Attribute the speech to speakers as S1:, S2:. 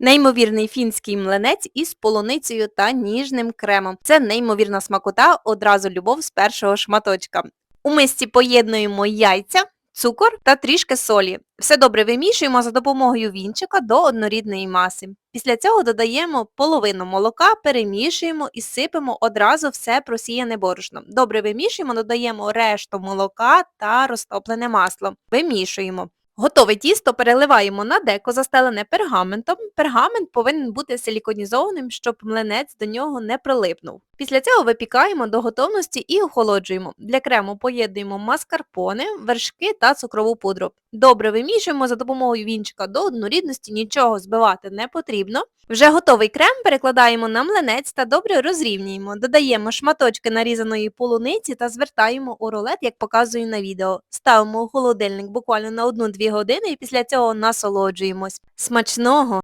S1: Неймовірний фінський млинець із полуницею та ніжним кремом. Це неймовірна смакота, одразу любов з першого шматочка. У мисці поєднуємо яйця, цукор та трішки солі. Все добре вимішуємо за допомогою вінчика до однорідної маси. Після цього додаємо половину молока, перемішуємо і сипемо одразу все просіяне борошно. Добре вимішуємо, додаємо решту молока та розтоплене масло. Вимішуємо. Готове тісто переливаємо на деко, застелене пергаментом. Пергамент повинен бути силіконізованим, щоб млинець до нього не прилипнув. Після цього випікаємо до готовності і охолоджуємо. Для крему поєднуємо маскарпоне, вершки та цукрову пудру. Добре вимішуємо за допомогою вінчика до однорідності, нічого збивати не потрібно. Вже готовий крем перекладаємо на млинець та добре розрівнюємо. Додаємо шматочки нарізаної полуниці та звертаємо у рулет, як показую на відео. Ставимо у холодильник буквально на 1-2 години і після цього насолоджуємось. Смачного!